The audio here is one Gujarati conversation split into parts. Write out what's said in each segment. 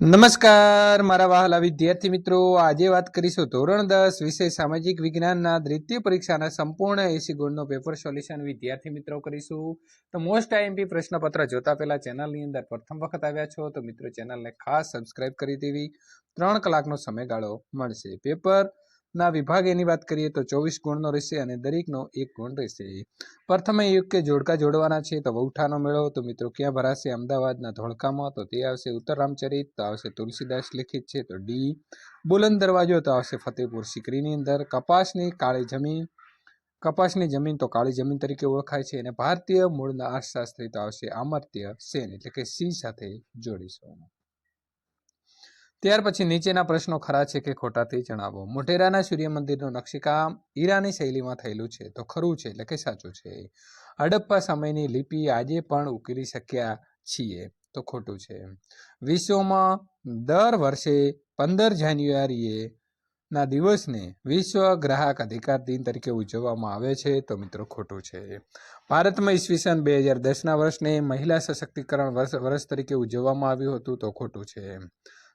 નમસ્કાર, મારા વહાલા વિદ્યાર્થી મિત્રો. આજે વાત કરીશું ધોરણ દસ વિષય સામાજિક વિજ્ઞાનના દ્વિતીય પરીક્ષાના સંપૂર્ણ એસી ગુણનો પેપર સોલ્યુશન વિદ્યાર્થી મિત્રો કરીશું. તો મોસ્ટ આઈએમપી પ્રશ્નપત્ર જોતા પહેલા ચેનલની અંદર પ્રથમ વખત આવ્યા છો તો મિત્રો ચેનલને ખાસ સબસ્ક્રાઇબ કરી દેવી. ત્રણ કલાકનો સમયગાળો મળશે. પેપર ના વિભાગ એની વાત કરીએ તો ચોવીસ ગુણનો રહેશે અને દરેકનો એક ગુણ રહેશે. પ્રથમે કે જોડકા જોડવાના છે તો વૌઠાનો મેળો તો મિત્રો ક્યાં ભરાશે? અમદાવાદના ધોળકામાં તો તે આવશે ઉત્તર રામચરિત, તો આવશે તુલસીદાસ લિખિત છે તો ડી. બુલંદ દરવાજો તો આવશે ફતેપુર સિકરીની અંદર. કપાસની કાળી જમીન, કપાસની જમીન તો કાળી જમીન તરીકે ઓળખાય છે અને ભારતીય મૂળના અર્થશાસ્ત્રી તો આવશે આમર્ત્ય સેન એટલે કે સી સાથે જોડીશું. ત્યાર પછી નીચેના પ્રશ્નો ખરા છે કે ખોટા તે જણાવો. મોઢેરાના સૂર્ય મંદિરનું નકશીકામ ઈરાની શૈલીમાં થયેલું છે. તો ખરું છે, એટલે કે સાચું છે. હડપ્પા સમયની લિપિ આજે પણ ઉકેલી શક્યા છીએ. તો ખોટું છે. વિશ્વમાં દર વર્ષે પંદર જાન્યુઆરીએ ના દિવસને વિશ્વ ગ્રાહક અધિકાર દિન તરીકે ઉજવવામાં આવે છે. તો મિત્રો ખોટું છે. ભારતમાં ઈસવીસન બે હજાર દસના વર્ષને મહિલા સશક્તિકરણ વર્ષ વર્ષ તરીકે ઉજવવામાં આવ્યું હતું. તો ખોટું છે.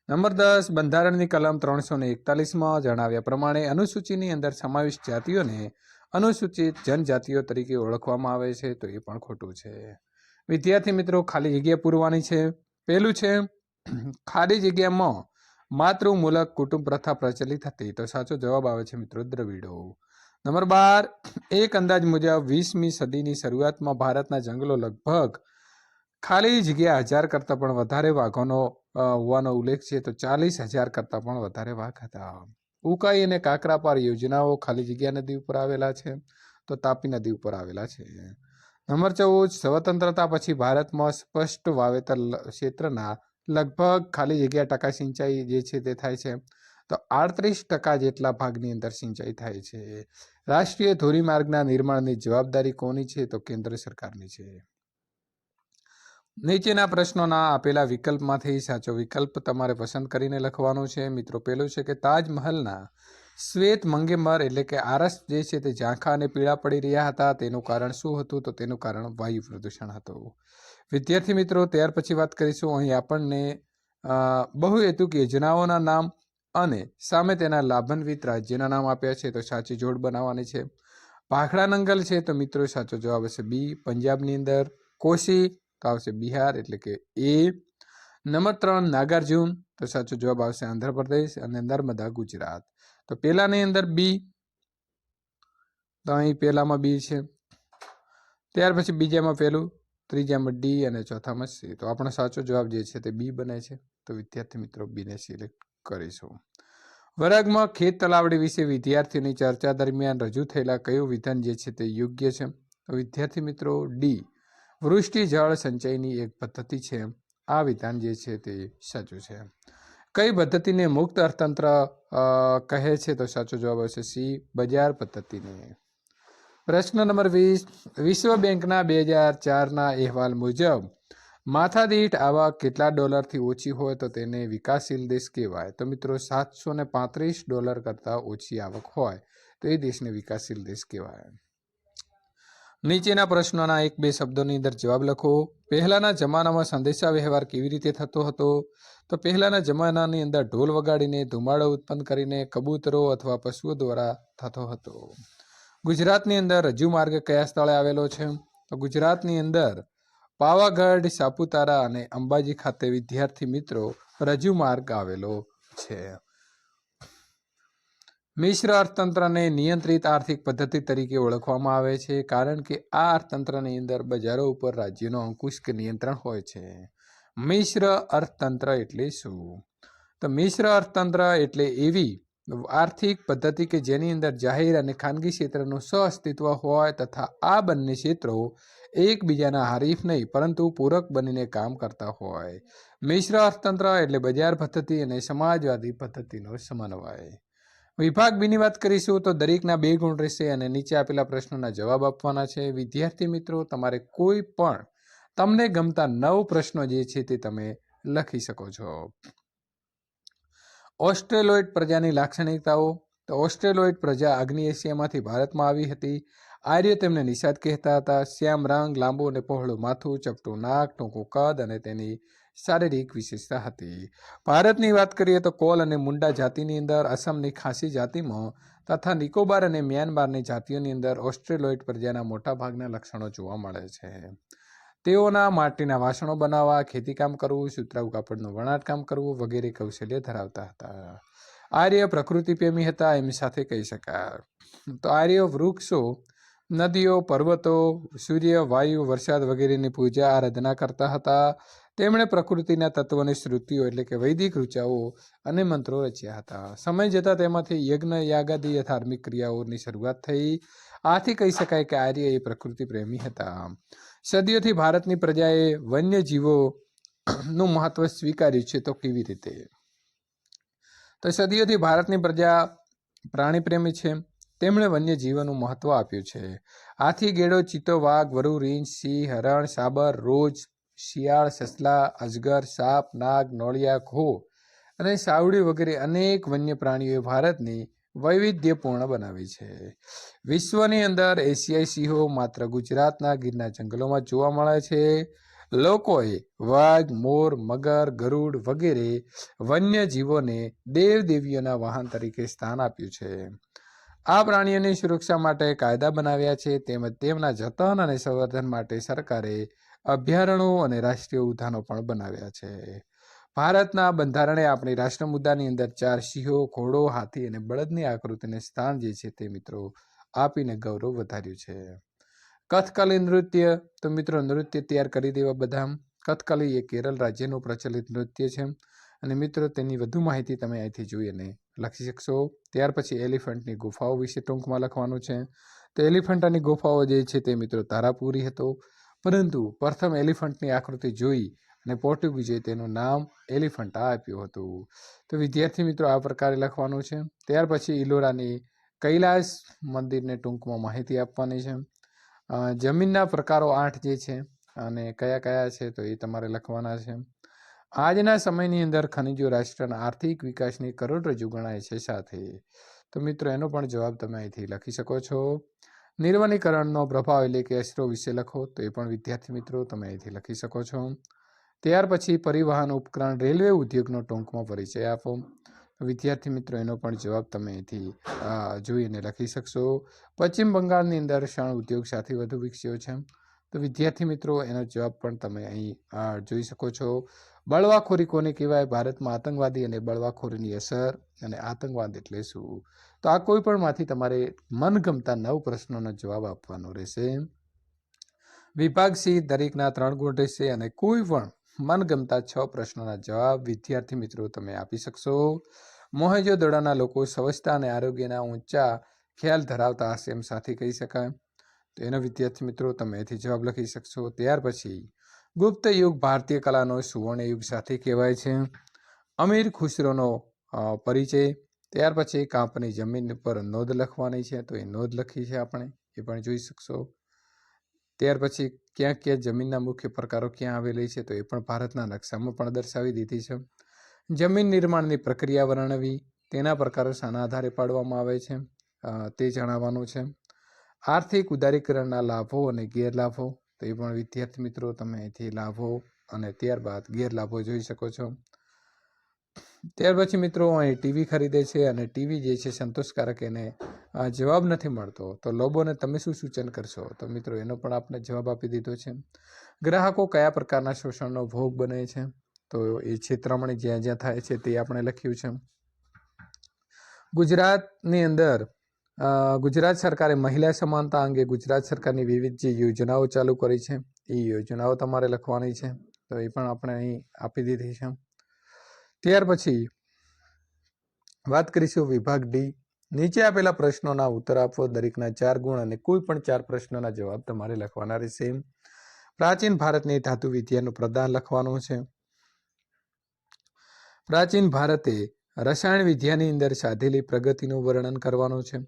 નંબર દસ, બંધારણની કલમ ત્રણસો ને એકતાલીસમાં જણાવ્યા પ્રમાણે અનુસૂચિની અંદર સમાવિષ્ટ જાતિઓને અનુસૂચિત જનજાતિઓ તરીકે ઓળખવામાં આવે છે, તો એ પણ ખોટું છે. વિદ્યાર્થી મિત્રો, ખાલી જગ્યા પૂરવાની છે. પહેલું છે, ખાલી જગ્યામાં માતૃમૂલક કુટુંબ પ્રથા પ્રચલિત હતી, તો સાચો જવાબ આવે છે મિત્રો દ્રવિડો. નંબર બાર, એક અંદાજ મુજબ વીસમી સદીની શરૂઆતમાં ભારતના જંગલો લગભગ ખાલી જગ્યા હજાર કરતાં પણ વધારે વાઘોનો હોવાનો ઉલ્લેખ છે તો ચાલીસ હજાર કરતાં પણ વધારે વાઘ હતા. ઉકાઈ અને કાકરાપાર યોજનાઓ ખાલી જગ્યા નદી ઉપર આવેલા છે તો તાપી નદી ઉપર આવેલા છે. નંબર ચૌદ, સ્વતંત્રતા પછી ભારતમાં સ્પષ્ટ વાવેતર ક્ષેત્રના લગભગ ખાલી જગ્યા ટકા સિંચાઈ જે છે તે થાય છે. તો આડત્રીસ ટકા જેટલા ભાગની અંદર સિંચાઈ થાય છે. રાષ્ટ્રીય ધોરીમાર્ગના નિર્માણની જવાબદારી કોની છે તો કેન્દ્ર સરકારની છે. નીચેના પ્રશ્નોના આપેલા વિકલ્પમાંથી સાચો વિકલ્પ તમારે પસંદ કરીને લખવાનો છે. મિત્રો, પેલું છે કે તાજમહલના શ્વેત મંગેમર એટલે કે આરસ જે છે તે ઝાંખા અને પીળા પડી રહ્યા હતા. તેનું કારણ શું હતું? તો તેનું કારણ વાયુ પ્રદૂષણ હતું. વિદ્યાર્થી મિત્રો, ત્યાર પછી વાત કરીશું અહીં આપણને બહુ બહુહેતુક યોજનાઓના નામ અને સામે તેના લાભાન્વિત રાજ્યના નામ આપ્યા છે. તો સાચી જોડ બનાવવાની છે. ભાખડા નંગલ છે. તો મિત્રો, સાચો જવાબ હશે બી, પંજાબની અંદર. કોશી તો આવશે બિહાર એટલે કે એ. નંબર ત્રણ, નાગાર્જુન. તો સાચો જવાબ આવશે આંધ્રપ્રદેશ અને નર્મદા, ગુજરાત. તો પેલાની અંદર બી. તો અહીં પેલામાં બી છે. ત્યાર પછી બીજામાં પેલું ત્રીજામાં ડી અને ચોથામાં સી. તો આપણો સાચો જવાબ જે છે તે બી બને છે. તો વિદ્યાર્થી મિત્રો, બીને સિલેક્ટ કરીશું. વર્ગમાં ખેત તલાવડી વિશે વિદ્યાર્થીઓની ચર્ચા દરમિયાન રજૂ થયેલા કયું વિધાન જે છે તે યોગ્ય છે? વિદ્યાર્થી મિત્રો, ડી. વૃષ્ટિ, જળ સંચયની એક પદ્ધતિ છે. આ વિધાન જે છે તે સાચું છે. કઈ પદ્ધતિને મુક્ત અર્થતંત્ર કહે છે તો સાચો જવાબ આવશે સી, બજાર પદ્ધતિને. પ્રશ્ન નંબર વીસ, વિશ્વ બેંકના બે હજાર ચારના અહેવાલ મુજબ, માથાદીઠ આવક કેટલા ડોલરથી ઓછી હોય તો તેને વિકાસશીલ દેશ કહેવાય. તો મિત્રો, સાતસો ને પાંત્રીસ ડોલર કરતાં ઓછી આવક હોય તો એ દેશને વિકાસશીલ દેશ કહેવાય. નીચેના પ્રશ્નોના એક બે શબ્દોની અંદર જવાબ લખો. પહેલાના જમાનામાં સંદેશા વ્યવહાર કેવી રીતે થતો હતો? તો પહેલાના જમાનાની અંદર ઢોલ વગાડીને, ધુમાડો ઉત્પન્ન કરીને કબૂતરો અથવા પશુઓ દ્વારા થતો હતો. ગુજરાતની અંદર રજૂ માર્ગ કયા સ્થળે આવેલો છે? તો ગુજરાતની અંદર પાવાગઢ, સાપુતારા અને અંબાજી ખાતે વિદ્યાર્થી મિત્રો રજૂ માર્ગ આવેલો છે. મિશ્ર અર્થતંત્રને નિયંત્રિત આર્થિક પદ્ધતિ તરીકે ઓળખવામાં આવે છે, કારણ કે આ અર્થતંત્રની અંદર બજારો ઉપર રાજ્યનો અંકુશ કે નિયંત્રણ હોય છે. મિશ્ર અર્થતંત્ર એટલે શું? તો મિશ્ર અર્થતંત્ર એટલે એવી આર્થિક પદ્ધતિ કે જેની અંદર જાહેર અને ખાનગી ક્ષેત્રનું સહઅસ્તિત્વ હોય તથા આ બંને ક્ષેત્રો એકબીજાના હરીફ નહીં, પરંતુ પૂરક બનીને કામ કરતા હોય. મિશ્ર અર્થતંત્ર એટલે બજાર પદ્ધતિ અને સમાજવાદી પદ્ધતિનો સમન્વય. વિભાગ બીની વાત કરીશું તો દરેકના બે ગુણ રહેશે અને નીચે આપેલા પ્રશ્નોના જવાબ આપવાના છે. વિદ્યાર્થી મિત્રો, તમારે કોઈ પણ તમને ગમતા નવ પ્રશ્નો જે છે તે તમે લખી શકો છો. ઓસ્ટ્રેલોઇડ પ્રજાની લાક્ષણિકતાઓ. તો ઓસ્ટ્રેલોઇડ પ્રજા આગ્નેય એશિયામાંથી ભારતમાં આવી હતી. આર્ય તેમને નિષાદ કહેતા હતા. શ્યામ રંગ, લાંબુ અને પહોળું માથું, ચપટું નાક, ટૂંકું કદ અને તેની શારીરિક વિશેષતા હતી. ભારતની વાત કરીએ તો કોલ અને મુંડા જાતિની અંદર અસમની ખાસી જાતિમાં તથા નિકોબાર અને મ્યાનમારની જાતિઓની અંદર ઓસ્ટ્રેલોઇડ પ્રજાના મોટા ભાગના લક્ષણો જોવા મળે છે. તેઓના માટીના વાસણો બનાવવા, ખેતીકામ કરવું, સુતરાઉ કાપડનું વણાટકામ કરવું વગેરે કૌશલ્ય ધરાવતા હતા. આર્ય પ્રકૃતિ પ્રેમી હતા એમની સાથે કહી શકાય. તો આર્ય વૃક્ષો, નદીઓ, પર્વતો, સૂર્ય, વાયુ, વરસાદ વગેરેની પૂજા, આરાધના કરતા હતા. તેમણે પ્રકૃતિના તત્વોની શ્રુતિઓ એટલે કે વૈદિક ઋચાઓ અને મંત્રો રચ્યા હતા. સમય જતાં તેમાંથી યજ્ઞ, યાગાદી ધાર્મિક ક્રિયાઓની શરૂઆત થઈ. આથી કહી શકાય કે આર્ય એ પ્રકૃતિ પ્રેમી હતા. સદીઓથી ભારતની પ્રજાએ વન્યજીવો નું મહત્વ સ્વીકાર્યું છે તો કેવી રીતે? તો સદીઓથી ભારતની પ્રજા પ્રાણી પ્રેમી છે. તેમણે વન્યજીવોનું મહત્વ આપ્યું છે. હાથી, ગેડો ચિત્તો વાઘ, વરુ, રીંછ, સિંહ, હરણ, સાબર, રોજ શિયાળ, સસલા, અજગર, સાપ, નાગ, નોળિયા, ઘો અને સાવડી વગેરે અનેક વન્ય પ્રાણીઓએ ભારતની વૈવિધ્યપૂર્ણ બનાવી છે. વિશ્વની અંદર એશિયાઈ સિંહો માત્ર ગુજરાતના ગીરના જંગલોમાં જોવા મળે છે. લોકોએ વાઘ, મોર, મગર, ગરુડ વગેરે વન્ય જીવોને દેવ દેવીઓના વાહન તરીકે સ્થાન આપ્યું છે. આ પ્રાણીઓની સુરક્ષા માટે કાયદા બનાવ્યા છે. તેમજ તેમના જતન અને સંવર્ધન માટે સરકારે અભયારણ્યો અને રાષ્ટ્રીય ઉદ્યાનો પણ બનાવ્યા છે. ભારતના બંધારણે આપણી રાષ્ટ્ર મુદ્દાની અંદર ચાર સિંહો, ઘોડો, હાથી અને બળદની આકૃતિને સ્થાન જે છે તે મિત્રો આપીને ગૌરવ વધાર્યું છે. કથકલી નૃત્ય, તો મિત્રો નૃત્ય તૈયાર કરી દેવા બધા કથકલી એ કેરળ રાજ્યનું પ્રચલિત નૃત્ય છે અને મિત્રો તેની વધુ માહિતી તમે અહીંથી જોઈ અને લખી શકશો. ત્યાર પછી એલિફન્ટની ગુફાઓ વિશે ટૂંકમાં લખવાનું છે. તો એલિફન્ટાની ગુફાઓ જે છે તે મિત્રો તારાપુરી હતો. પરંતુ પ્રથમ એલિફન્ટની આકૃતિ જોઈ અને પોર્ટુગીઝે તેનું નામ એલિફન્ટા આપ્યું હતું. તો વિદ્યાર્થી મિત્રો, આ પ્રકારે લખવાનું છે. ત્યાર પછી ઇલોરાની કૈલાસ મંદિરને ટૂંકમાં માહિતી આપવાની છે. જમીનના પ્રકારો આઠ જે છે અને કયા કયા છે તો એ તમારે લખવાના છે. આજના સમયની અંદર ખનિજો રાષ્ટ્રના આર્થિક વિકાસની કરોડરજ્જુ ગણાય છે સાથે. તો મિત્રો, એનો પણ જવાબ તમે અહીંથી લખી શકો છો. નિર્વનીકરણનો પ્રભાવ એટલે કે એસરો વિશે લખો, તો એ પણ વિદ્યાર્થી મિત્રો તમે અહીંથી લખી શકો છો. ત્યાર પછી પરિવહન ઉપકરણ રેલવે ઉદ્યોગનો ટૂંકમાં પરિચય આપો. વિદ્યાર્થી મિત્રો, એનો પણ જવાબ તમે અહીંથી જોઈને લખી શકશો. પશ્ચિમ બંગાળની અંદર શણ ઉદ્યોગ સાથે વધુ વિકસ્યો છે. તો વિદ્યાર્થી મિત્રો, એનો જવાબ પણ તમે અહીં જોઈ શકો છો. બળવાખોરી કોને કહેવાય ભારતમાં આતંકવાદી અને બળવાખોરીની અસર અને આતંકવાદ એટલે શું? તો આ કોઈ પણમાંથી તમારે મનગમતા નવ પ્રશ્નોનો જવાબ આપવાનો રહેશે. વિભાગ સી, દરેકના ત્રણ ગુણ રહેશે અને કોઈ પણ મનગમતા છ પ્રશ્નોના જવાબ વિદ્યાર્થી મિત્રો તમે આપી શકશો. મોહેજો દડાના લોકો સ્વચ્છતા અને આરોગ્યના ઊંચા ખ્યાલ ધરાવતા હશે એમ સાથે કહી શકાય. તો એનો વિદ્યાર્થી મિત્રો તમે એથી જવાબ લખી શકશો. ત્યાર પછી ગુપ્ત યુગ ભારતીય કલાનો સુવર્ણ યુગ સાથે કહેવાય છે. અમીર ખુસરોનો પરિચય. ત્યાર પછી કાંપની જમીન પર નોંધ લખવાની છે. તો એ નોંધ લખી છે આપણે, એ પણ જોઈ શકશો. ત્યાર પછી ક્યાં ક્યાં જમીનના મુખ્ય પ્રકારો ક્યાં આવેલી છે તો એ પણ ભારતના નકશામાં પણ દર્શાવી દીધી છે. જમીન નિર્માણની પ્રક્રિયા વર્ણવી, તેના પ્રકારો શાના આધારે પાડવામાં આવે છે. તે જણાવવાનું છે. આર્થિક ઉદારીકરણના લાભો અને ગેરલાભો, તો એ પણ વિદ્યાર્થી મિત્રો તમે અહીંથી લાભો અને ત્યારબાદ ગેરલાભો જોઈ શકો છો. ત્યાર પછી મિત્રો અહીં ટીવી ખરીદે છે અને ટીવી જે છે સંતોષકારક એને જવાબ નથી મળતો. તો લોબોને તમે શું સૂચન કરશો? તો મિત્રો એનો પણ આપણે જવાબ આપી દીધો છે. ગ્રાહકો કયા પ્રકારના શોષણનો ભોગ બને છે? તો એ છેતરામણી જ્યાં જ્યાં થાય છે તે આપણે લખ્યું છે. ગુજરાતની અંદર ગુજરાત સરકારે મહિલા સમાનતા અંગે ગુજરાત સરકારની વિવિધ જે યોજનાઓ ચાલુ કરી છે, એ યોજનાઓ તમારે લખવાની છે, તો એ પણ આપણે અહીં આપી દીધી છે. ત્યાર પછી વાત કરીશું વિભાગ ડી. નીચે આપેલા પ્રશ્નોના ઉત્તર આપવો દરેકના ચાર ગુણ અને કોઈ પણ ચાર પ્રશ્નોના જવાબ તમારે લખવાના રહેશે. પ્રાચીન ભારતની ધાતુ વિદ્યાનું પ્રદાન લખવાનું છે. પ્રાચીન ભારતે રસાયણ વિદ્યાની અંદર સાધેલી પ્રગતિનું વર્ણન કરવાનું છે.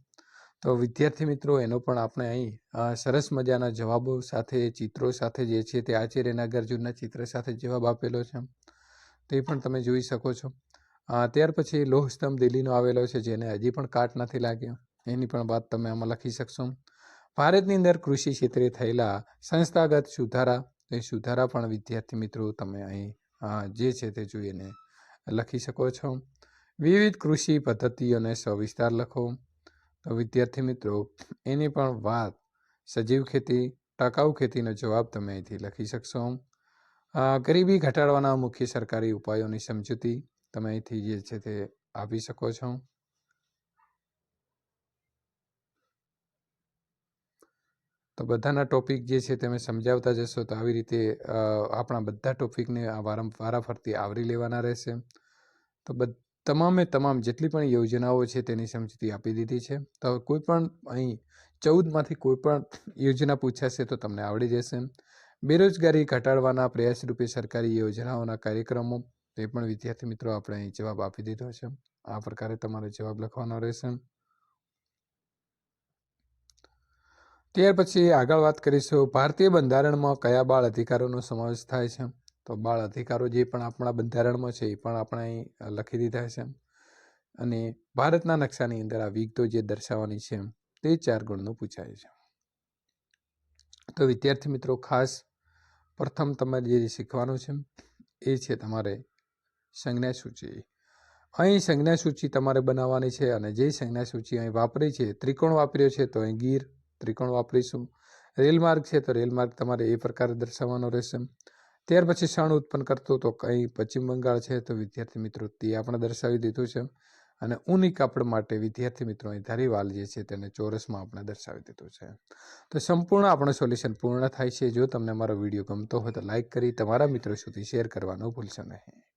તો વિદ્યાર્થી મિત્રો, એનો પણ આપણે અહીં સરસ મજાના જવાબો સાથે, ચિત્રો સાથે જે છે તે આચાર્ય નાગાર્જુનના ચિત્ર સાથે જવાબ આપેલો છે. તે પણ તમે જોઈ શકો છો. ત્યાર પછી લોહસ્તંભ દિલ્હીનો આવેલો છે, જેને હજી પણ કાટ નથી લાગ્યો. એની પણ વાત તમે આમાં લખી શકશો. ભારતની અંદર કૃષિ ક્ષેત્રે થયેલા સંસ્થાગત સુધારા, એ સુધારા પણ વિદ્યાર્થી મિત્રો તમે અહીં જે છે તે જોઈને લખી શકો છો. વિવિધ કૃષિ પદ્ધતિઓને સવિસ્તાર લખો. તો વિદ્યાર્થી મિત્રો, એની પણ વાત. સજીવ ખેતી, ટકાઉ ખેતીનો જવાબ તમે અહીંથી લખી શકશો. ગરીબી ઘટાડવાના મુખ્ય સરકારી ઉપાયોની સમજૂતી તમે અહીંથી જે છે તે આપી શકો છો. તો બધાના ટોપિક જે છે તમે સમજાવતા જશો તો આવી રીતે આપણા બધા ટોપિકને આ ફરતી આવરી લેવાના રહેશે. તો બધ તમામે તમામ જેટલી પણ યોજનાઓ છે તેની સમજૂતી આપી દીધી છે. તો કોઈ પણ અહીં ચૌદમાંથી કોઈ પણ યોજના પૂછાશે તો તમને આવડી જશે. બેરોજગારી ઘટાડવાના પ્રયાસરૂપે સરકારી યોજનાઓના કાર્યક્રમો, તે પણ વિદ્યાર્થી મિત્રો આપણે અહીં જવાબ આપી દીધો છે. આ પ્રકારે તમારે જવાબ લખવાનો રહેશે. ત્યાર પછી આગળ વાત કરીશું, ભારતીય બંધારણમાં કયા બાળ અધિકારોનો સમાવેશ થાય છે? તો બાળ અધિકારો જે પણ આપણા બંધારણમાં છે, એ પણ આપણે અહીં લખી દીધા છે અને ભારતના નકશાની અંદર આ વિગતો જે દર્શાવવાની છે તે ચાર ગુણનું પૂછાય છે. તો વિદ્યાર્થી મિત્રો, ખાસ પ્રથમ તમારે જે શીખવાનું છે એ છે તમારે સંજ્ઞા સૂચિ અહીં સંજ્ઞા સૂચિ તમારે બનાવવાની છે અને જે સંજ્ઞાસૂચિ અહીં વાપરી છે, ત્રિકોણ વાપર્યો છે, તો અહીં ગીર ત્રિકોણ વાપરીશું. રેલ માર્ગ છે, તો રેલ માર્ગ તમારે એ પ્રકારે દર્શાવવાનો રહેશે ત્યાર પછી ક્ષણ ઉત્પન્ન કરતું તો કંઈ પશ્ચિમ બંગાળ છે તો વિદ્યાર્થી મિત્રો તે આપણે દર્શાવી દીધું છે. અને ઊની કાપડ માટે વિદ્યાર્થી મિત્રો અહીં ધારીવાલ જે છે તેને ચોરસમાં આપણે દર્શાવી દીધું છે. તો સંપૂર્ણ આપણું સોલ્યુશન પૂર્ણ થાય છે. જો તમને અમારો વીડિયો ગમતો હોય તો લાઇક કરી તમારા મિત્રો સુધી શેર કરવાનું ભૂલશો નહીં.